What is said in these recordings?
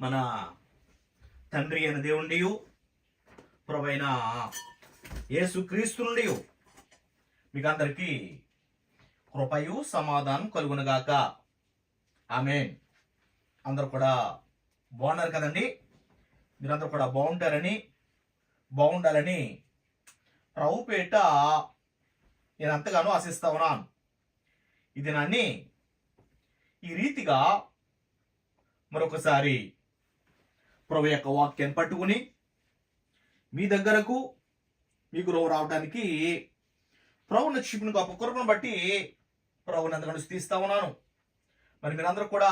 మన తండ్రి అయిన దేవుండి ప్రభైన యేసు క్రీస్తు నుండి మీకు అందరికీ కృపయు సమాధానం కలుగునగాక ఆమె అందరు కూడా బాగున్నారు కదండి? మీరందరూ కూడా బాగుంటారని బాగుండాలని ప్రభుపేట నేను అంతగానో ఆశిస్తా ఉన్నాను. ఇది నాన్ని ఈ రీతిగా మరొకసారి ప్రభు యొక్క వాక్యాన్ని పట్టుకుని మీ దగ్గరకు మీకు గురువు రావడానికి ప్రభుని చూపిన గొప్ప కృపను బట్టి ప్రభుని అంతగా తీస్తా ఉన్నాను. మరి మీరందరూ కూడా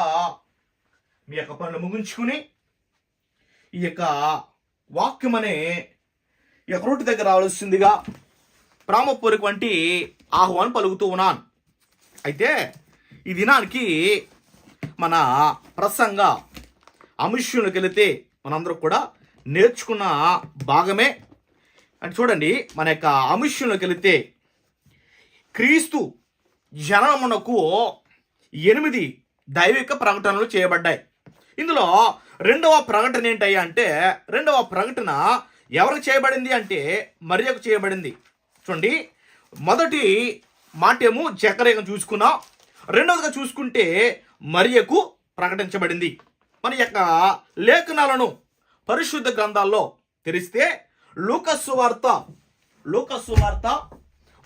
మీ యొక్క పనులు ముగించుకుని ఈ యొక్క వాక్యం అనే ఈ యొక్క రోడ్డు దగ్గర రావాల్సిందిగా ప్రామపూరిక వంటి ఆహ్వానం పలుకుతూ ఉన్నాను. అయితే ఈ దినానికి మన ప్రసంగ అంశంలోకి వెళితే మనందరూ కూడా నేర్చుకున్న భాగమే. అంటే చూడండి మన యొక్క అంశంలోకి వెళితే క్రీస్తు జనమునకు ఎనిమిది దైవిక ప్రకటనలు చేయబడ్డాయి. ఇందులో రెండవ ప్రకటన ఏంటయ్యా అంటే రెండవ ప్రకటన ఎవరికి చేయబడింది అంటే మరియకు చేయబడింది. చూడండి మొదటి మాటేమో జకరేగం చూసుకున్నాం. రెండవదిగా చూసుకుంటే మరియకు ప్రకటించబడింది. మన యొక్క లేఖనాలను పరిశుద్ధ గ్రంథాల్లో తెరిస్తే లూకస్సు వార్త లూకస్సు వార్త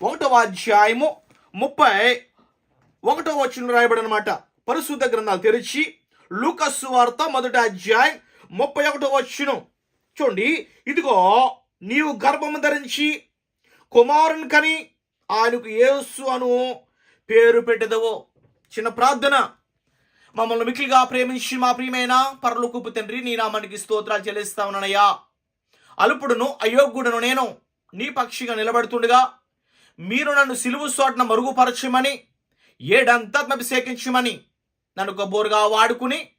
ఒకటవ అధ్యాయము ముప్పై ఒకటో వచ్చిన రాయబడి అనమాట పరిశుద్ధ గ్రంథాలు తెరిచి లూకస్సు వార్త మొదటి అధ్యాయం ముప్పై ఒకటో వచ్చిన చూడండి ఇదిగో నీవు గర్భము ధరించి కుమారుని కని ఆయనకు యేసు అను పేరు పెట్టెదవో. చిన్న ప్రార్థన. మమ్మల్ని మిక్కిలిగా ప్రేమించి మా ప్రియమైన పరలోకపు తండ్రి నీ నామానికి స్తోత్రాలు చెల్లిస్తా ఉన్నానయ్యా. అల్పుడును అయోగ్యుడును నేను నీ పక్షిగా నిలబడుతుండగా మీరు నన్ను సిలువు చోటన మరుగుపరచమని ఏడంతా అభిషేకించమని నన్ను గబ్బోరుగా వాడుకుని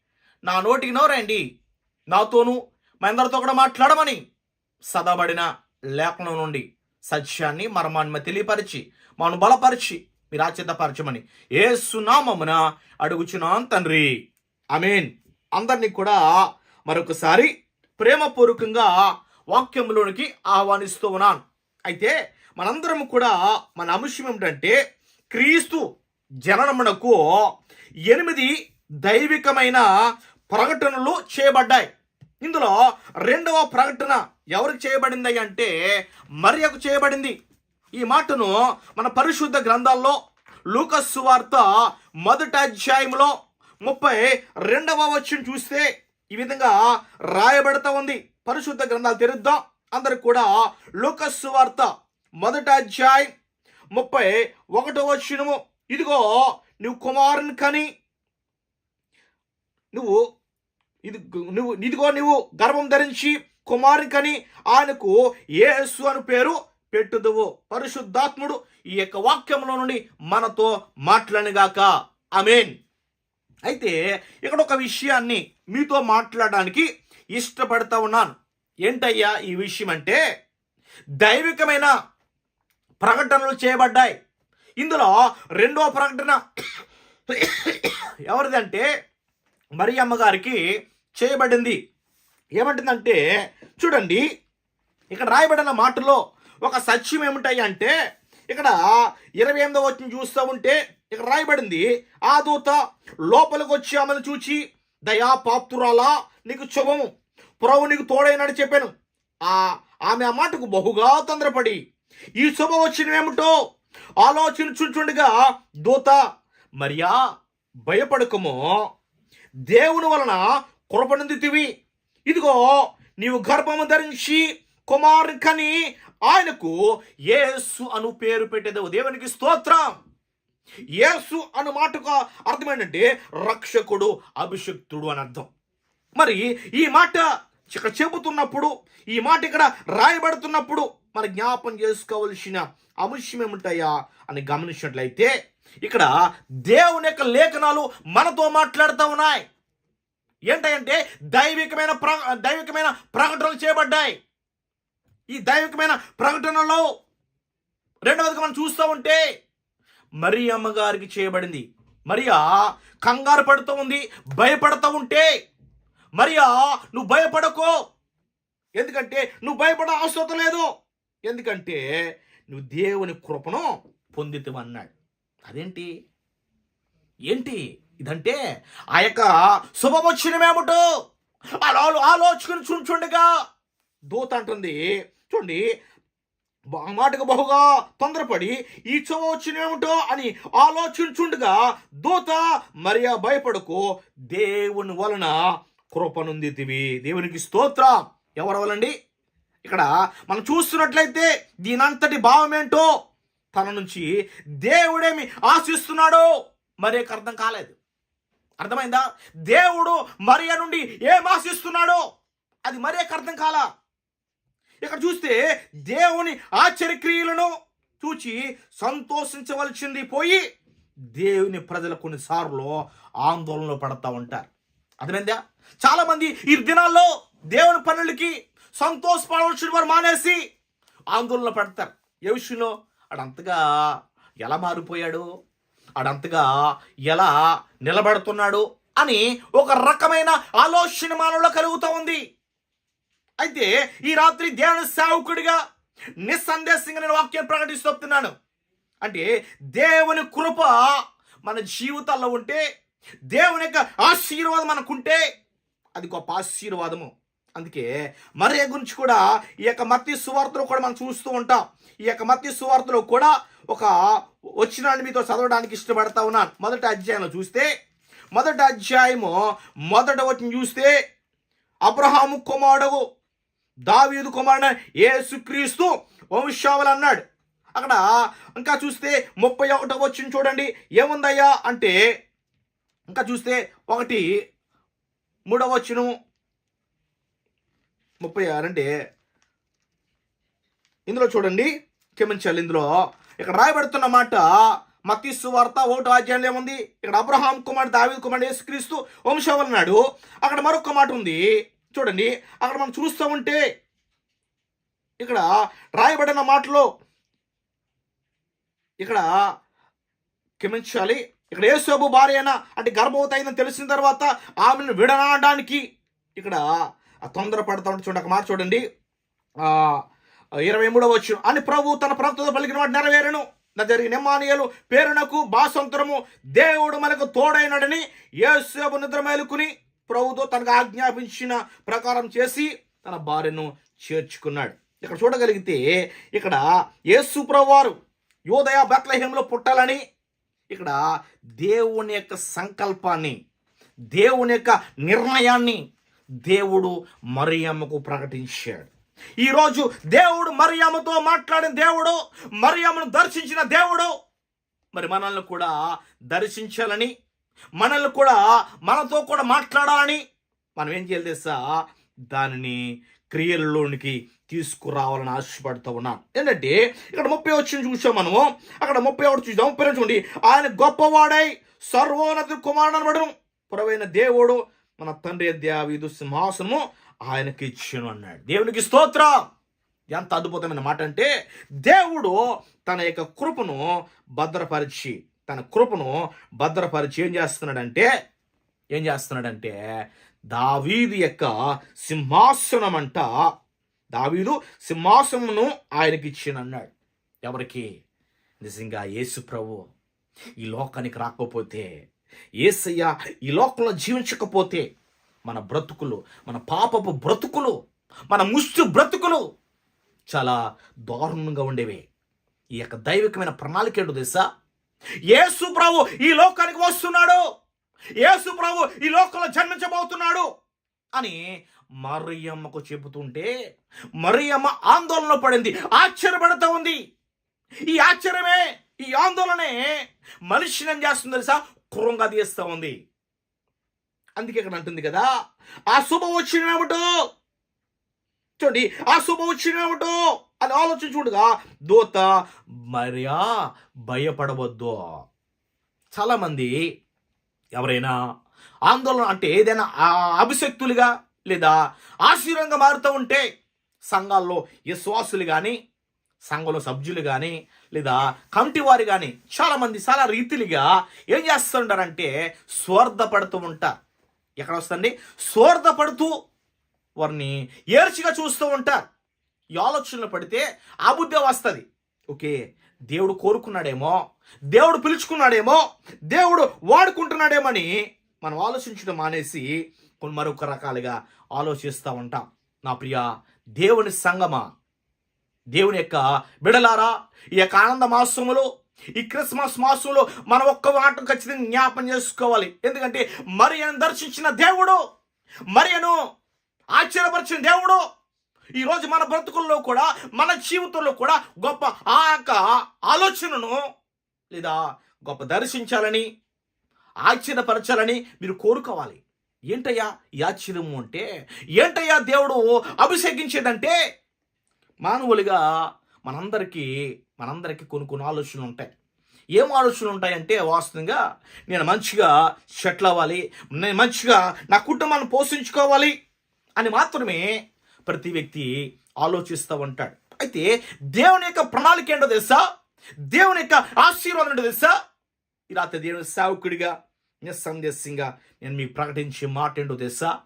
నా నోటికి నోరండి. నాతోనూ మా అందరితో కూడా మాట్లాడమని సదబడిన లేఖనం నుండి సత్యాన్ని మరమాన్మ తెలియపరిచి మాను బలపరిచి మీరు ఆశ్చర్యపరచమని. ఏ సునామమున అడుగుచున్నాం తండ్రి. అమీన్ అందరినీ కూడా మరొకసారి ప్రేమపూర్వకంగా వాక్యంలోనికి ఆహ్వానిస్తూ ఉన్నాను. అయితే మనందరం కూడా మన అంశం ఏమిటంటే క్రీస్తు జననమునకు ఎనిమిది దైవికమైన ప్రకటనలు చేయబడ్డాయి. ఇందులో రెండవ ప్రకటన ఎవరికి చేయబడింది అంటే మరియకు చేయబడింది. ఈ మాటను మన పరిశుద్ధ గ్రంథాల్లో లూకస్సు వార్త మొదటి అధ్యాయంలో ముప్పై రెండవ వచ్చిన చూస్తే ఈ విధంగా రాయబడతా ఉంది. పరిశుద్ధ గ్రంథాలు తెరుద్దాం. అందరు కూడా లూకస్సు వార్త మొదటి అధ్యాయం ముప్పై ఒకటో వచ్చినము ఇదిగో నువ్వు కుమారుని కని నువ్వు ఇది నువ్వు ఇదిగో నువ్వు గర్వం ధరించి కుమారుని కని ఆయనకు యేసు అని పేరు పెట్టుదువు. పరిశుద్ధాత్ముడు ఈ యొక్క వాక్యంలో నుండి మనతో మాట్లాడనిగాక. అమేన్ అయితే ఇక్కడ ఒక విషయాన్ని మీతో మాట్లాడడానికి ఇష్టపడతా ఉన్నాను. ఏంటయ్యా ఈ విషయం అంటే దైవికమైన ప్రకటనలు చేయబడ్డాయి. ఇందులో రెండో ప్రకటన ఎవరిదంటే మరి అమ్మగారికి చేయబడింది. ఏమంటుందంటే చూడండి ఇక్కడ రాయబడిన మాటలో ఒక సత్యం ఏమిటాయి అంటే ఇక్కడ ఇరవై ఎనిమిదో వచ్చిన చూస్తూ ఉంటే ఇక్కడ రాయబడింది ఆ దూత లోపలికి వచ్చి ఆమెను చూచి దయా పాప్తురాలా నీకు శుభము. పురవు నీకు తోడైనాడు చెప్పాను. ఆ ఆమె ఆ మాటకు బహుగా తొందరపడి ఈ శుభ వచ్చినవేమిటో ఆలోచించుండగా దూత మరియా భయపడకము. దేవుని వలన కృపనందితివి ఇదిగో నీవు గర్భము ధరించి కుమారుని కని ఆయనకు యేసు అను పేరు పెట్టేదేవు దేవునికి స్తోత్రం. యేసు అను మాటకు అర్థమేంటంటే రక్షకుడు అభిషక్తుడు అని అర్థం. మరి ఈ మాట ఇక్కడ చెబుతున్నప్పుడు ఈ మాట ఇక్కడ రాయబడుతున్నప్పుడు మన జ్ఞాపం చేసుకోవలసిన అంశం ఏముంటాయా అని గమనించినట్లయితే ఇక్కడ దేవుని యొక్క లేఖనాలు మనతో మాట్లాడుతూ ఉన్నాయి. ఏంటంటే దైవికమైన ప్ర దైవికమైన ప్రకటనలు చేయబడ్డాయి. ఈ దైవికమైన ప్రకటనలో రెండవది మనం చూస్తూ ఉంటే మరి అమ్మగారికి చేయబడింది. మరియా కంగారు పడుతూ ఉంది భయపడుతూ ఉంటే. మరియా నువ్వు భయపడకో. ఎందుకంటే నువ్వు భయపడ అవసరం లేదు. ఎందుకంటే నువ్వు దేవుని కృపను పొందితమన్నాడు అదేంటి? ఏంటి? ఇదంటే ఆ యొక్క శుభవచనమేమిటో? అలా ఆలోచుకుని చూచుండగా దూత అంటుంది చూడండి బా- మాటకు బహుగా తొందరపడి ఈ చొవ వచ్చినేమిటో అని ఆలోచించుండగా దూత మరియా భయపడకు దేవుని వలన కృపనుందితివి దేవునికి స్తోత్ర. ఎవరి వలండి? ఇక్కడ మనం చూస్తున్నట్లయితే దీనంతటి భావం ఏంటో తన నుంచి దేవుడేమి ఆశిస్తున్నాడో మరేకు అర్థం కాలేదు. అర్థమైందా? దేవుడు మరియ నుండి ఏం ఆశిస్తున్నాడో అది మరియకు అర్థం కాలా? ఇక్కడ చూస్తే దేవుని ఆశ్చర్యక్రియలను చూచి సంతోషించవలసింది పోయి దేవుని ప్రజలు కొన్నిసార్లు ఆందోళనలో పడతా ఉంటారు. అర్థమైందా? చాలామంది ఈ దినాల్లో దేవుని పనులకి సంతోషపడవలసిన వారు మానేసి ఆందోళన పడతారు. ఏ విషయంలో ఆడంతగా ఎలా మారిపోయాడు? ఆడంతగా ఎలా నిలబడుతున్నాడు? అని ఒక రకమైన ఆలోచన మనలో కలుగుతూ ఉంది. అయితే ఈ రాత్రి దేవుని సేవకుడిగా నిస్సందేశంగా నేను వాక్యం ప్రకటిస్తూ వస్తున్నాను. అంటే దేవుని కృప మన జీవితాల్లో ఉంటే దేవుని యొక్క ఆశీర్వాదం మనకుంటే అది గొప్ప ఆశీర్వాదము. అందుకే మరే గురించి కూడా ఈ యొక్క మత్తి సువార్తలో కూడా మనం చూస్తూ ఉంటాం. ఈ యొక్క మత్తి సువార్తలో కూడా ఒక వచ్చిన మీతో చదవడానికి ఇష్టపడతా ఉన్నాను. మొదటి అధ్యాయంలో చూస్తే మొదటి అధ్యాయము మొదట వచ్చిన చూస్తే అబ్రహాము కుమారుడు దావీదు కుమారుడు యేసుక్రీస్తు వంశావళి అన్నాడు. అక్కడ ఇంకా చూస్తే ముప్పై ఒకటో వచ్చిన చూడండి. ఏముందయ్యా అంటే ఇంకా చూస్తే ఒకటి మూడవ వచ్చును ముప్పై ఆరు అంటే ఇందులో చూడండి క్షమించాలి ఇందులో. ఇక్కడ రాయబడుతున్న మాట మతీసు వార్త ఓటు అధ్యాయంలో ఏముంది? ఇక్కడ అబ్రహాం కుమార్ దావీద్ కుమార్ యేసుక్రీస్తు వంశావళి అన్నాడు. అక్కడ మరొక మాట ఉంది. చూడండి అక్కడ మనం చూస్తూ ఉంటే ఇక్కడ రాయబడిన మాటలో ఇక్కడ క్షమించాలి. ఇక్కడ ఏసోబు భార్య అయినా అంటే గర్భవతి అయిందని తెలిసిన తర్వాత ఆమెను విడనాడడానికి ఇక్కడ తొందరపడతా ఉంటే చూడండి ఒక మాట చూడండి. ఇరవై మూడవ వచ్చు అని ప్రభు తన ప్రభుత్వంతో పలికిన వాటి నెరవేరను. నా జరిగిన నిమ్మానియలు పేరునకు బాసంతరము దేవుడు మనకు తోడైనడని ఏసేపు నిద్ర మేలుకుని ప్రభుతో తనకు ఆజ్ఞాపించిన ప్రకారం చేసి తన భార్యను చేర్చుకున్నాడు. ఇక్కడ చూడగలిగితే ఇక్కడ యేసు ప్రభువారు యోదయ బెత్లహేంలో పుట్టాలని ఇక్కడ దేవుని యొక్క సంకల్పాన్ని దేవుని యొక్క నిర్ణయాన్ని దేవుడు మరియమ్మకు ప్రకటించాడు. ఈరోజు దేవుడు మరియమ్మతో మాట్లాడిన దేవుడు మరియమ్మను దర్శించిన దేవుడు మరి మనల్ని కూడా దర్శించాలని మనల్ని కూడా మనతో కూడా మాట్లాడాలని మనం ఏం చేయాలి తెలుసా? దానిని క్రియలలోనికి తీసుకురావాలని ఆశపడుతూ ఉన్నాను ఏంటంటే ఇక్కడ ముప్పై వచ్చిన చూసాం మనము. అక్కడ ముప్పై ఒకటి చూసాం. ముప్పై చూడండి. ఆయన గొప్పవాడై సర్వోన్నత కుమారుడు అనబడను. పురవైన దేవుడు మన తండ్రి దేవీదు సింహాసనము ఆయనకి ఇచ్చాను అన్నాడు. దేవునికి స్తోత్రం. ఎంత అద్భుతమైన మాట అంటే దేవుడు తన యొక్క కృపను భద్రపరిచి తన కృపను భద్రపరిచి ఏం చేస్తున్నాడంటే ఏం చేస్తున్నాడంటే దావీదు యొక్క సింహాసనం అంట దావీదు సింహాసనమును ఆయనకిచ్చిన అన్నాడు. ఎవరికి? నిజంగా యేసు ప్రభు. ఈ లోకానికి రాకపోతే ఏసయ్య ఈ లోకంలో జీవించకపోతే మన బ్రతుకులు మన పాపపు బ్రతుకులు మన ముష్టి బ్రతుకులు చాలా దారుణంగా ఉండేవి. ఈ యొక్క దైవికమైన ప్రణాళిక ఏంటో తెలుసా? యేసు ప్రభు ఈ లోకానికి వస్తున్నాడు. యేసు ప్రభు ఈ లోకంలో జన్మించబోతున్నాడు అని మరియమ్మకు చెబుతుంటే మరియమ్మ ఆందోళన పడింది ఆశ్చర్యపడుతూ ఉంది. ఈ ఆశ్చర్యమే ఈ ఆందోళనే మనిషిని ఏం చేస్తుంది తెలుసా? క్రూరంగా తీస్తూ ఉంది. అందుకే ఇక్కడ అంటుంది కదా ఆ శుభ వచ్చినేమిటో చూడండి ఆ శుభ వచ్చినేమిటో అని ఆలోచన చూడగా. దూత మరియా భయపడవద్దు. చాలామంది ఎవరైనా ఆందోళన అంటే ఏదైనా అభిశక్తులుగా అభిషక్తులుగా లేదా ఆశీర్వంగా మారుతూ ఉంటే సంఘాల్లో విశ్వాసులు కానీ సంఘంలో సభ్యులు కానీ లేదా కమిటీ వారు కానీ చాలామంది చాలా రీతిలుగా ఏం చేస్తుంటారంటే స్వార్థపడుతూ ఉంటారు. ఎక్కడ వస్తుంది? స్వార్థపడుతూ వారిని ఏర్చిగా చూస్తూ ఉంటారు. ఈ ఆలోచనలు పడితే ఆ బుద్ధే వస్తుంది. ఓకే దేవుడు కోరుకున్నాడేమో దేవుడు పిలుచుకున్నాడేమో దేవుడు వాడుకుంటున్నాడేమని మనం ఆలోచించడం మానేసి కొన్ని మరొక రకాలుగా ఆలోచిస్తూ ఉంటాం. నా ప్రియ దేవుని సంగమా? దేవుని యొక్క బిడలారా ఈ యొక్క ఆనంద మాసములో ఈ క్రిస్మస్ మాసంలో మనం ఒక్క మాట ఖచ్చితంగా జ్ఞాపం చేసుకోవాలి. ఎందుకంటే మరియను దర్శించిన దేవుడు మరియను ఆశ్చర్యపరిచిన దేవుడు ఈరోజు మన బ్రతుకుల్లో కూడా మన జీవితంలో కూడా గొప్ప ఆ యొక్క ఆలోచనను లేదా గొప్ప దర్శించాలని ఆశ్చర్యపరచాలని మీరు కోరుకోవాలి. ఏంటయ్యా ఈ ఆశ్చర్యము అంటే? ఏంటయ్యా దేవుడు అభిషేకించేదంటే? మానవులుగా మనందరికీ మనందరికీ కొన్ని కొన్ని ఆలోచనలు ఉంటాయి. ఏం ఆలోచనలు ఉంటాయంటే వాస్తవంగా నేను మంచిగా సెటిల్ అవ్వాలి నేను మంచిగా నా కుటుంబాన్ని పోషించుకోవాలి అని మాత్రమే ప్రతి వ్యక్తి ఆలోచిస్తూ ఉంటాడు. అయితే దేవుని యొక్క ప్రణాళిక ఏంటో తెలుసా? దేవుని యొక్క ఆశీర్వాదం ఏంటో తెలుసా? ఈ రాత్రి దేవుని సేవకుడిగా నిస్సందేశంగా నేను మీకు ప్రకటించే మాట ఏంటో తెలుసా?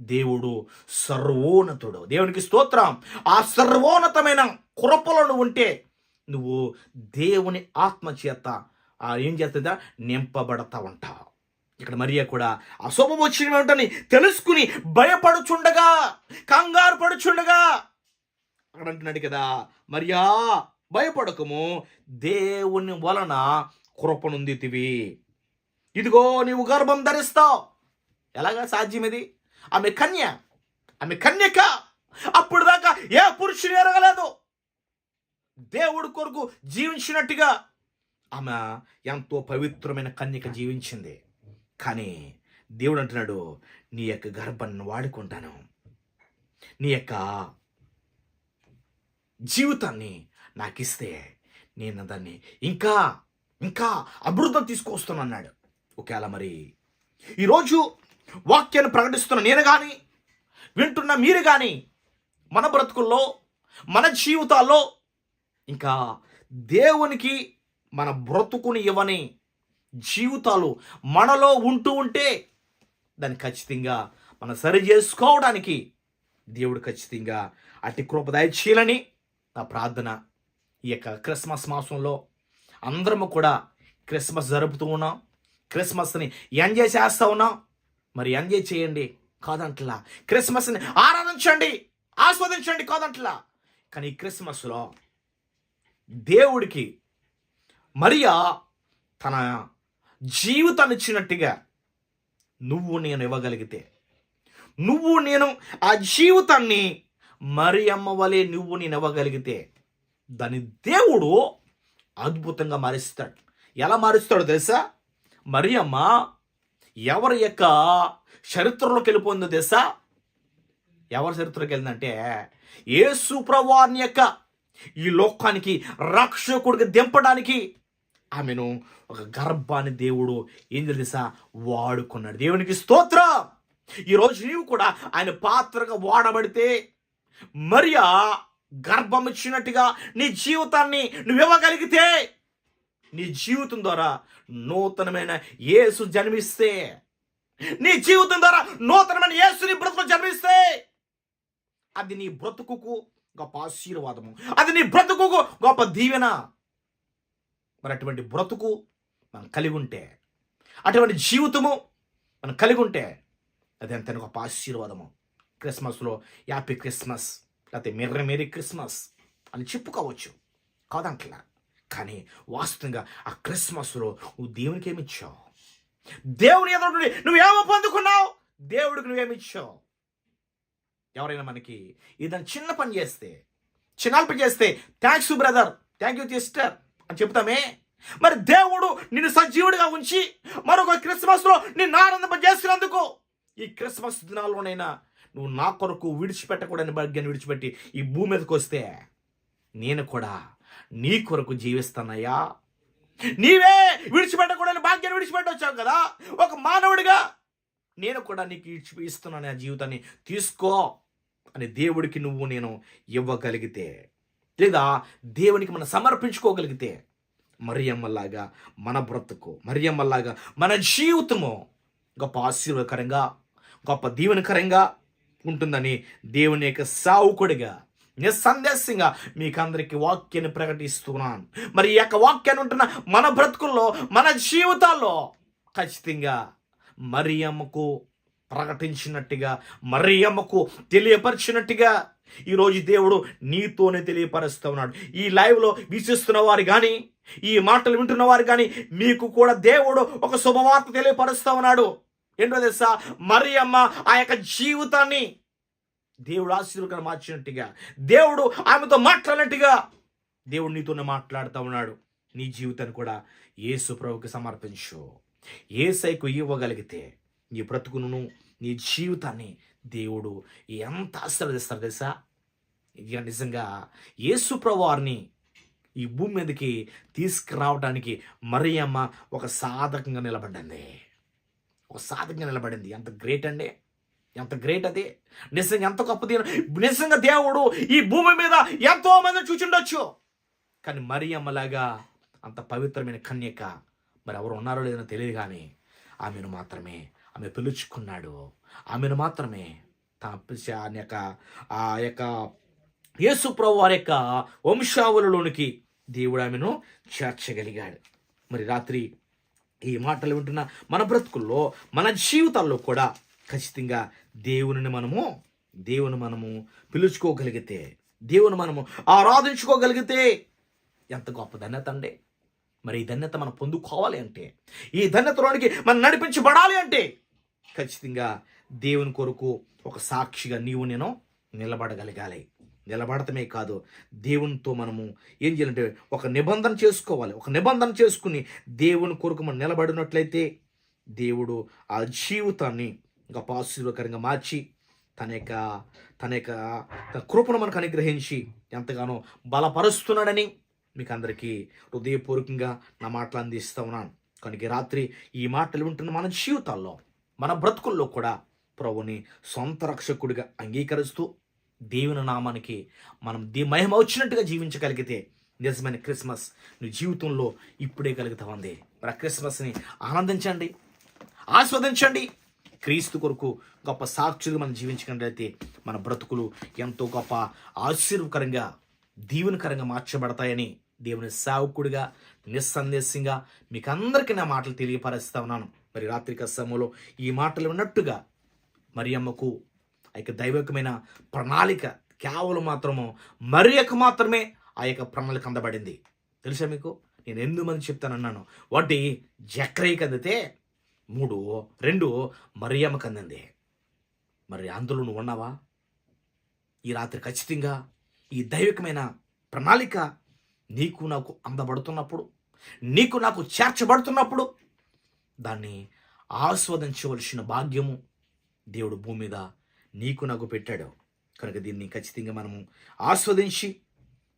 దేవుడు సర్వోన్నతుడు. దేవునికి స్తోత్రం. ఆ సర్వోన్నతమైన కృపలను ఉంటే నువ్వు దేవుని ఆత్మ చేత ఆ ఏం చేస్తుందా? నింపబడతా ఉంటావు. ఇక్కడ మరియా కూడా అశుభం వచ్చినటువంటి తెలుసుకుని భయపడుచుండగా కంగారు పడుచుండగా అక్కడ అంటున్నాడు కదా మరియా భయపడకము దేవుని వలన కృపనుందితివి. ఇదిగో నీవు గర్భం ధరిస్తావు. ఎలాగా? సాధ్యం ఇది? ఆమె కన్య ఆమె కన్యక అప్పుడు దాకా ఏ పురుషుడు ఎరగలేదు. దేవుడు కొరకు జీవించినట్టుగా ఆమె ఎంతో పవిత్రమైన కన్యక జీవించింది. కానీ దేవుడు అంటున్నాడు నీ యొక్క గర్భాన్ని వాడుకుంటాను. నీ యొక్క జీవితాన్ని నాకు ఇస్తే నేను దాన్ని ఇంకా ఇంకా అభివృద్ధి తీసుకొస్తానన్నాడు ఒకవేళ మరి ఈరోజు వాక్యాన్ని ప్రకటిస్తున్న నేను కానీ వింటున్న మీరు కానీ మన బ్రతుకుల్లో మన జీవితాల్లో ఇంకా దేవునికి మన బ్రతుకుని ఇవ్వని జీవితాలు మనలో ఉంటూ ఉంటే దాన్ని ఖచ్చితంగా మనం సరి చేసుకోవడానికి దేవుడు ఖచ్చితంగా అతి కృపదాయ చీలని నా ప్రార్థన ఈ యొక్క క్రిస్మస్ మాసంలో అందరము కూడా క్రిస్మస్ జరుపుతూ ఉన్నాం. క్రిస్మస్ని ఎంజాయ్ చేస్తూ ఉన్నాం. మరి ఎంజాయ్ చేయండి కాదంట్లా. క్రిస్మస్ని ఆరాధించండి ఆస్వాదించండి కాదంట్లా. కానీ ఈ క్రిస్మస్లో దేవుడికి మరియా తన జీవితాన్ని ఇచ్చినట్టుగా నువ్వు నేను ఇవ్వగలిగితే నువ్వు నేను ఆ జీవితాన్ని మరి అమ్మ వలె నువ్వు నేను ఇవ్వగలిగితే దాని దేవుడు అద్భుతంగా మారుస్తాడు. ఎలా మారుస్తాడో తెలుసా? మరి అమ్మ ఎవరి యొక్క చరిత్రలోకి వెళ్ళిపోయిందో తెలుసా? ఎవరి చరిత్రలోకి వెళ్ళిందంటే యేసు ప్రభువాని యొక్క ఈ లోకానికి రక్షకుడికి దింపడానికి ఆమెను ఒక గర్భాన్ని దేవుడు ఏం తెలుసా? వాడుకున్నాడు. దేవునికి స్తోత్రం! ఈరోజు నీవు కూడా ఆయన పాత్రగా వాడబడితే మరియా గర్భం ఇచ్చినట్టుగా నీ జీవితాన్ని నువ్వు ఇవ్వగలిగితే నీ జీవితం ద్వారా నూతనమైన యేసు జన్మిస్తే నీ జీవితం ద్వారా నూతనమైన యేసుని బ్రతుకు జన్మిస్తే అది నీ బ్రతుకుకు గొప్ప ఆశీర్వాదము. అది నీ బ్రతుకుకు గొప్ప దీవెన. మరి అటువంటి బ్రతుకు మనం కలిగి ఉంటే అటువంటి జీవితము మనం కలిగి ఉంటే అది ఎంత గొప్ప ఆశీర్వాదము. క్రిస్మస్లో హ్యాపీ క్రిస్మస్ లేకపోతే మెర్ర మేరీ క్రిస్మస్ అని చెప్పుకోవచ్చు. కాదంటలా కానీ వాస్తవంగా ఆ క్రిస్మస్లో నువ్వు దేవునికి ఏమి ఇచ్చావు? దేవుని ఎదురు నువ్వేమో పొందుకున్నావు? దేవుడికి నువ్వేమిచ్చావు ఎవరైనా మనకి ఏదైనా చిన్న పని చేస్తే చిన్న పని చేస్తే thanks brother thank you sister అని చెప్తామే మరి దేవుడు నిన్ను సజీవుడిగా ఉంచి మరొక క్రిస్మస్లో నిన్ను ఆనందం చేసినందుకు ఈ క్రిస్మస్ దినాల్లోనైనా నువ్వు నా కొరకు విడిచిపెట్టకూడని భాగ్యాన్ని విడిచిపెట్టి ఈ భూమి మీదకి వస్తే నేను కూడా నీ కొరకు జీవిస్తానయ్యా. నీవే విడిచిపెట్టకూడని భాగ్యాన్ని విడిచిపెట్టొచ్చావు కదా. ఒక మానవుడిగా నేను కూడా నీకు ఇచ్చి ఇస్తున్నాను ఆ జీవితాన్ని. తీసుకో అని దేవుడికి నువ్వు నేను ఇవ్వగలిగితే లేదా దేవునికి మనం సమర్పించుకోగలిగితే మరియమ్మలాగా మన బ్రతుకు మరియమ్మలాగా మన జీవితము గొప్ప ఆశీర్వదకరంగా గొప్ప దీవెనకరంగా ఉంటుందని దేవుని యొక్క సావుకుడిగా నిస్సందేశంగా మీకందరికీ వాక్యాన్ని ప్రకటిస్తున్నాను. మరి ఈ యొక్క వాక్యాన్ని ఉంటున్న మన బ్రతుకుల్లో మన జీవితాల్లో ఖచ్చితంగా మరియమ్మకు ప్రకటించినట్టుగా మరియమ్మకు తెలియపరిచినట్టుగా ఈరోజు దేవుడు నీతోనే తెలియపరుస్తూ ఉన్నాడు. ఈ లైవ్లో వీక్షిస్తున్న వారు కానీ ఈ మాటలు వింటున్న వారు కానీ మీకు కూడా దేవుడు ఒక శుభవార్త తెలియపరుస్తూ ఉన్నాడు. ఏంటో తెలుసా? మరియమ్మ ఆ యొక్క జీవితాన్ని దేవుడు ఆశీర్వకర మార్చినట్టుగా దేవుడు ఆమెతో మాట్లాడినట్టుగా దేవుడు నీతోనే మాట్లాడుతూ ఉన్నాడు. నీ జీవితాన్ని కూడా యేసు ప్రభుకి సమర్పించు. ఏసైకు ఇవ్వగలిగితే నీ బ్రతుకును నీ జీవితాన్ని దేవుడు ఎంత ఆశీర్వదిస్తారు తెలుసా? ఇక నిజంగా యేసు ప్రభువారిని ఈ భూమి మీదకి తీసుకురావడానికి మరియమ్మ ఒక సాధకంగా నిలబడింది. ఒక సాధకంగా నిలబడింది. ఎంత గ్రేట్ అండి. ఎంత గ్రేట్ అది. నిజంగా ఎంత గొప్పది నిజంగా దేవుడు ఈ భూమి మీద ఎంతో మంది చూచుండొచ్చు కానీ మరియమ్మలాగా అంత పవిత్రమైన కన్యక మరి ఎవరు ఉన్నారో లేదో తెలియదు కానీ ఆమెను మాత్రమే ఆమె పిలుచుకున్నాడు. ఆమెను మాత్రమే తన ఆయన యొక్క ఆ యొక్క యేసు ప్రభు వారి యొక్క వంశావళిలోనికి దేవుడు ఆమెను చేర్చగలిగాడు. మరి రాత్రి ఈ మాటలు వింటున్న మన బ్రతుకుల్లో మన జీవితాల్లో కూడా ఖచ్చితంగా దేవుని మనము దేవుని మనము పిలుచుకోగలిగితే దేవుని మనము ఆరాధించుకోగలిగితే ఎంత గొప్ప ధన్యత అండి. మరి ఈ ధన్యత మనం పొందుకోవాలి అంటే ఈ ధన్యతలోనికి మనం నడిపించబడాలి అంటే ఖచ్చితంగా దేవుని కొరకు ఒక సాక్షిగా నీవు నేను నిలబడగలగాలి. నిలబడటమే కాదు దేవునితో మనము ఏం చేయాలంటే ఒక నిబంధన చేసుకోవాలి. ఒక నిబంధన చేసుకుని దేవుని కొరకు మనం నిలబడినట్లయితే దేవుడు ఆ జీవితాన్ని గొప్ప ఆశీర్వకరంగా మార్చి తన యొక్క తన యొక్క తన కృపను మనకు అనుగ్రహించి ఎంతగానో బలపరుస్తున్నాడని మీకు అందరికీ హృదయపూర్వకంగా నా మాటలు అందిస్తూ ఉన్నాను. కనుక రాత్రి ఈ మాటలు వింటున్న మన జీవితాల్లో మన బ్రతుకుల్లో కూడా ప్రభుని సొంత రక్షకుడిగా అంగీకరిస్తూ దేవుని నామానికి మనం దే మహిమ వచ్చినట్టుగా జీవించగలిగితే నిజమైన క్రిస్మస్ నీ జీవితంలో ఇప్పుడే కలుగుతా ఉంది మరి ఆ క్రిస్మస్ని ఆనందించండి ఆస్వాదించండి. క్రీస్తు కొరకు గొప్ప సాక్షులు మనం జీవించగలిగితే మన బ్రతుకులు ఎంతో గొప్ప ఆశీర్వకరంగా దీవెనకరంగా మార్చబడతాయని దేవుని సేవకుడిగా నిస్సందేశంగా మీకు అందరికీ నా మాటలు తెలియపరుస్తా ఉన్నాను. మరి రాత్రిక సమయంలో ఈ మాటలు ఉన్నట్టుగా మరియమ్మకు ఆ యొక్క దైవికమైన ప్రణాళిక కేవలం మాత్రము మరియకు మాత్రమే ఆ యొక్క ప్రణాళిక అందబడింది. తెలుసా మీకు? నేను ఎనిమిది మంది చెప్తానన్నాను. ఒకటి జక్రయ్యకి అందితే మూడు రెండు మరియమ్మకు అందింది. మరి అందులో నువ్వు ఉన్నావా? ఈ రాత్రి ఖచ్చితంగా ఈ దైవికమైన ప్రణాళిక నీకు నాకు అందబడుతున్నప్పుడు నీకు నాకు చేర్చబడుతున్నప్పుడు దాన్ని ఆస్వాదించవలసిన భాగ్యము దేవుడు భూమి మీద నీకు నాకు పెట్టాడు. కనుక దీన్ని ఖచ్చితంగా మనము ఆస్వాదించి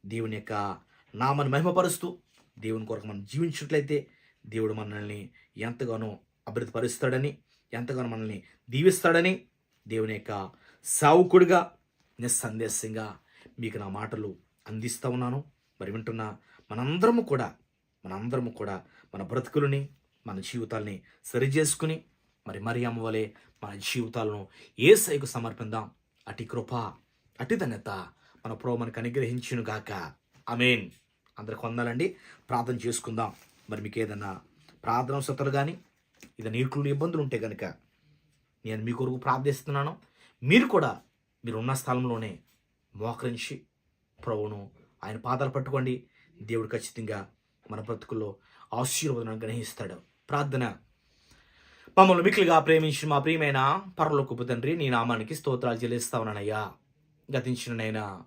దేవుని యొక్క నామని మహిమపరుస్తూ దేవుని కొరకు మనం జీవించినట్లయితే దేవుడు మనల్ని ఎంతగానో అభివృద్ధిపరుస్తాడని ఎంతగానో మనల్ని దీవిస్తాడని దేవుని యొక్క సావుకుడిగా నిస్సందేశంగా మీకు నా మాటలు అందిస్తూ ఉన్నాను. మరి వింటున్న మనందరము కూడా మనందరము కూడా మన బ్రతుకులని మన జీవితాల్ని సరిచేసుకుని మరి మరి అమ్మవలే మన జీవితాలను ఏసైకు సమర్పిందాం అటి కృప అటి ధన్యత మన ప్రో మనకు అనుగ్రహించును గాక. అమేన్ అందరికి వందాలండి. ప్రార్థన చేసుకుందాం. మరి మీకు ఏదన్నా ప్రార్థన సతలు కానీ ఇది నీటిలో ఇబ్బందులు ఉంటే కనుక నేను మీ కొరకు ప్రార్థిస్తున్నాను. మీరు కూడా మీరు ఉన్న స్థలంలోనే మోకరించి ప్రభును ఆయన పాదాలు పట్టుకోండి. దేవుడు ఖచ్చితంగా మన బ్రతుకుల్లో ఆశీర్వాదం గ్రహిస్తాడు ప్రార్థన. మమ్మల్ని మిక్కులుగా ప్రేమించి మా ప్రియమైన పరలోకపు తండ్రి నీ నామానికి స్తోత్రాలు చెల్లిస్తా ఉన్నానయ్యా. గతించిననైనా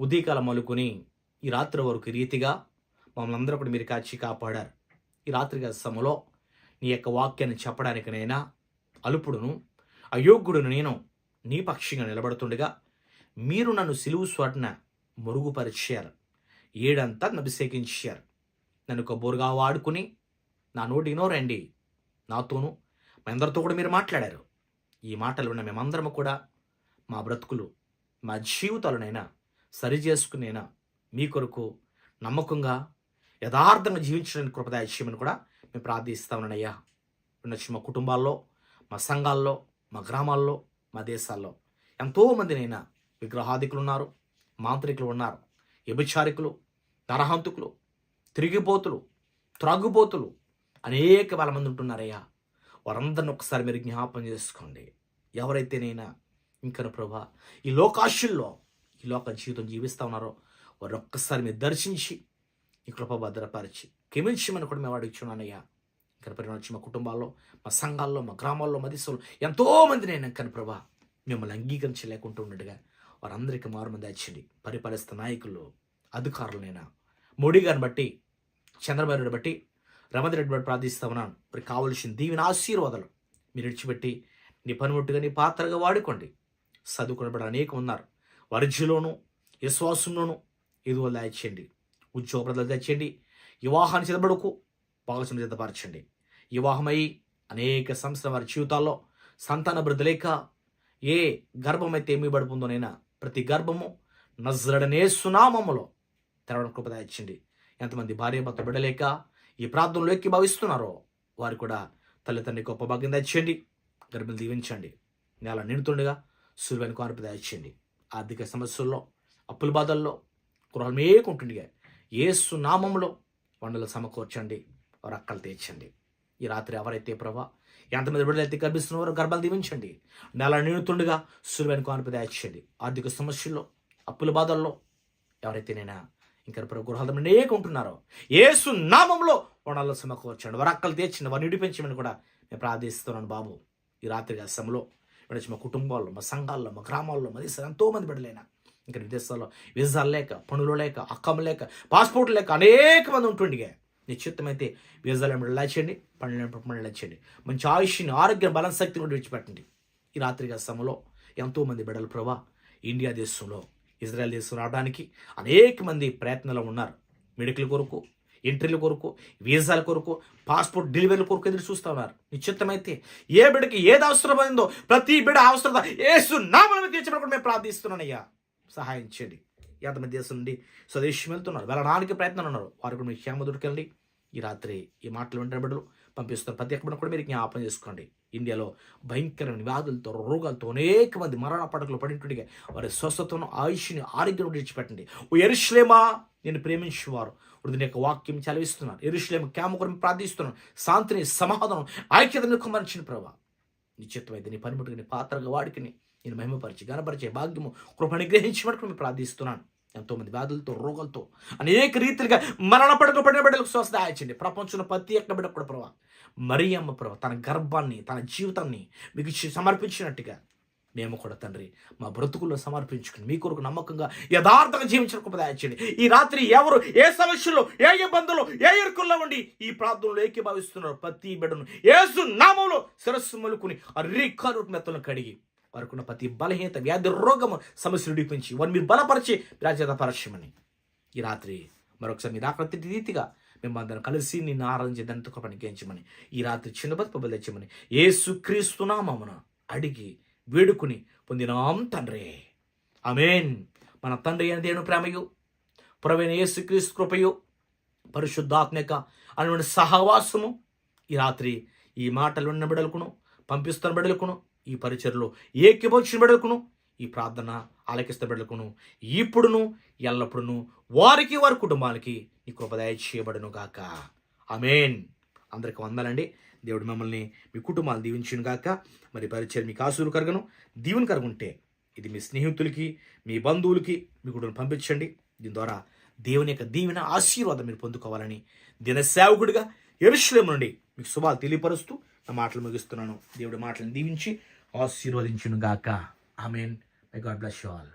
ఉదయకాలం మలుకుని ఈ రాత్రి వరకు రీతిగా మమ్మల్ని అందరూ కూడా మీరు కాచి కాపాడారు. ఈ రాత్రి సమలో నీ యొక్క వాక్యాన్ని చెప్పడానికినైనా అలుపుడును అయోగ్యుడును నేను నీ పక్షంగా నిలబడుతుండగా మీరు నన్ను సిలువు స్వాటిన మరుగుపరిచారు. ఏడంతా అభిషేకించారు. నన్ను ఒక వాడుకుని నా నోటినో రండి నాతోనూ మా అందరితో కూడా మీరు మాట్లాడారు. ఈ మాటలు ఉన్న మేమందరము కూడా మా బ్రతుకులు మా జీవితాలనైనా సరి చేసుకునేనా మీ కొరకు నమ్మకంగా యథార్థంగా జీవించడానికి కృపదాయస్యమని కూడా మేము ప్రార్థిస్తా ఉన్నానయ్యా. ఉండొచ్చు మా కుటుంబాల్లో మా సంఘాల్లో మా గ్రామాల్లో మా దేశాల్లో ఎంతోమందినైనా విగ్రహాదికులు ఉన్నారు మాంత్రికులు ఉన్నారు వ్యభిచారికులు నరహంతుకులు తిరిగిపోతులు త్రాగుపోతులు అనేక వేల మంది ఉంటున్నారయ్యా. వారందరిని ఒకసారి మీరు జ్ఞాపం చేసుకోండి. ఎవరైతేనైనా ఇంకా ప్రభా ఈ లోకాశుల్లో ఈ లోక జీవితం జీవిస్తూ ఉన్నారో వారు ఒక్కసారి మీరు దర్శించి ఈ కృప భద్రపరిచి క్షమించమని కూడా మేము అడుగుచున్నానయ్యా. ఇక్కడ పరిణామ మా కుటుంబాల్లో మా సంఘాల్లో మా గ్రామాల్లో మా దిశలో ఎంతోమంది నేను కానీ ప్రభా మిమ్మల్ని అంగీకరించలేకుంటూ ఉన్నట్టుగా వారందరికీ మారుమంది వచ్చింది పరిపాలిస్తున్న నాయకులు అధికారులనైనా మోడీ గారిని బట్టి చంద్రబాబు నాయుడు బట్టి రమతి రెడ్డి బట్టి ప్రార్థిస్తా ఉన్నాను మరి కావలసిన దీవిని ఆశీర్వాదాలు మీరు విడిచిపెట్టి నీ పనిముట్టుగా నీ పాత్రగా వాడుకోండి. చదువుకునబడి అనేకం ఉన్నారు. వరిజ్యలోను విశ్వాసంలోను ఎదువలు దాచేయండి ఉద్యోగ ప్రజలు తెచ్చండి వివాహాన్ని సిద్ధపడుకు భాగస్వామి సిద్ధపరచండి వివాహమై అనేక సంవత్సరం వారి జీవితాల్లో సంతాన వృద్ధి లేక ఏ గర్భమైతే ఏమి పడుతుందోనైనా ప్రతి గర్భము నజరడనే సునామములో తెరవడం కృప దాయించండి ఎంతమంది భార్య భర్త బిడలేక ఈ ప్రార్థనలో ఎక్కి భావిస్తున్నారో వారు కూడా తల్లిదండ్రి గొప్ప భాగ్యం తెచ్చండి గర్భం దీవించండి. నెల నిండుతుండగా సూర్యుని కానుప దాయించండి ఆర్థిక సమస్యల్లో అప్పుల బాధల్లో గృహాలు మేకుంటుండగా ఏసు నామంలో వండలు సమకూర్చండి. వారు అక్కలు తీర్చండి. ఈ రాత్రి ఎవరైతే ప్రభా ఎంతమంది బిడ్డలైతే గర్భిస్తున్నారో గర్భాలు దీవించండి. నెల నిండుతుండగా సూర్యుని కానుప దాయించండి ఆర్థిక సమస్యల్లో అప్పుల బాధల్లో ఎవరైతేనైనా ఇంకా ప్రభు గృహాలు అనేక ఏసు నామంలో వండలు సమకూర్చండి. వరక్కలు అక్కలు తీర్చండి వారిని విడిపించమని కూడా నేను ప్రార్థిస్తున్నాను బాబు. ఈ రాత్రి సమయంలో విడిచి మా కుటుంబాల్లో మా సంఘాల్లో మా గ్రామాల్లో మా దేశాలు ఎంతోమంది బిడ్డలైనా ఇంకా విదేశాల్లో వీసాలు లేక పనులు లేక అక్కం లేక పాస్పోర్ట్ లేక అనేక మంది ఉంటుండే నిశ్చితమైతే వీసాలు ఏమిటి లేచండి పనులు పనులు లేచండి. మంచి ఆయుష్ని ఆరోగ్యం బలం శక్తిని కూడా విడిచిపెట్టండి. ఈ రాత్రి సమయంలో ఎంతోమంది బిడ్డలు ప్రభా ఇండియా దేశంలో ఇజ్రాయెల్ దేశం రావడానికి అనేక మంది ప్రయత్నంలో ఉన్నారు. మెడికల్ కొరకు ఎంట్రీల కొరకు వీసాల కొరకు పాస్పోర్ట్ డెలివరీల కొరకు ఎదురు చూస్తూ ఉన్నారు. నిశ్చితమైతే ఏ బిడ్డకి ఏది అవసరమైందో ప్రతి బిడ్డ అవసరత ఏసు నామలను తీర్చబడి మేము ప్రార్థిస్తున్నానయ్యా సహాయం చేయండి. ఎంతమంది దేశం నుండి స్వదేశం వెళ్తున్నారు. వెళ్ళడానికి ప్రయత్నం ఉన్నారు. వారు కూడా మీ క్షేమ దొరికెళ్ళండి ఈ రాత్రి ఈ మాటలు వింటున్న బిడ్డలు పంపిస్తున్న ప్రతి ఒక్క కూడా మీరు జ్ఞాపం చేసుకోండి. ఇండియాలో భయంకరమైన వ్యాధులతో రోగాలతో అనేక మంది మరణ పడకలు పడినట్టుగా వారి స్వస్థతను ఆయుష్ని ఆరోగ్యం విడిచిపెట్టండి. ఓ ఎరుశ్లేమా నేను ప్రేమించేవారు. వృద్ధుని యొక్క వాక్యం చదివిస్తున్నాను. ఎరుశ్లేమ క్యామకురం ప్రార్థిస్తున్నాను. శాంతిని సమాధానం ఐక్యతను కుమరించిన ప్రభా. నిశ్చితమైతే నీ పనిముట్టుకుని పాత్రగా వాడికిని నేను మహిమపరిచి గనపరిచే భాగ్యము కృపని గ్రహించమని ప్రార్థిస్తున్నాను. ఎంతోమంది వ్యాధులతో రోగాలతో అనేక రీతిలుగా మరణ పడక పడిన బిడ్డలకు స్వస్థ దాయించండి ప్రపంచంలో ప్రతి ఒక్క బిడ్డ కూడా ప్రభా మరి అమ్మ ప్రభా తన గర్భాన్ని తన జీవితాన్ని మీకు సమర్పించినట్టుగా మేము కూడా తండ్రి మా బ్రతుకుల్లో సమర్పించుకుని మీ కొరకు నమ్మకంగా యథార్థంగా జీవించడం కృప దాయించండి ఈ రాత్రి ఎవరు ఏ సమస్యలు ఏ ఇబ్బందులు ఏ ఇరుకుల్లో ఉండి ఈ ప్రాంతంలో ఏకీభావిస్తున్నారు ప్రతి బిడ్డను ఏసు నామంలో శిరస్సు మలుకుని అర్రికారు మెత్తలను కడిగి వారికున్న ప్రతి బలహీనత వ్యాధి రోగము సమస్యలు విడిపించి వారు మీరు బలపరిచి రాజ్యత పరచమని. ఈ రాత్రి మరొకసారి మీరు ఆకృతి రీతిగా మేమందరం కలిసి నిన్ను ఆరాధించే దానితో పనికించమని ఈ రాత్రి చిన్న బతుకు బదిలించమని ఏ అడిగి వేడుకుని పొందినాం తండ్రి. అమేన్ మన తండ్రి అయిన దేవుని ప్రేమయు పురవైన ఏసుక్రీస్తు కృపయు పరిశుద్ధాత్మక అటువంటి సహవాసము ఈ రాత్రి ఈ మాటలు ఉన్న బిడలకును పంపిస్తున్న బిడలకును ఈ పరిచయలో ఏకీభవించిన బిడలకును ఈ ప్రార్థన ఆలకిస్త బిడలకును ఇప్పుడును ఎల్లప్పుడును వారికి వారి కుటుంబానికి ఈ కృపదయ చేయబడును గాక అమేన్ అందరికి వందాలండి. దేవుడు మిమ్మల్ని మీ కుటుంబాలు దీవించును గాక మరి పరిచయం మీకు ఆశలు కరగను దీవెన కరుగుంటే ఇది మీ స్నేహితులకి మీ బంధువులకి మీ కుటుంబం పంపించండి. దీని ద్వారా దేవుని యొక్క దీవెన ఆశీర్వాదం మీరు పొందుకోవాలని దినసేవకుడిగా సేవకుడిగా నుండి మీకు శుభాలు తెలియపరుస్తూ నా మాటలు ముగిస్తున్నాను. దేవుడి మాటలను దీవించి ఆశీర్వదించును గాక amen may God bless you all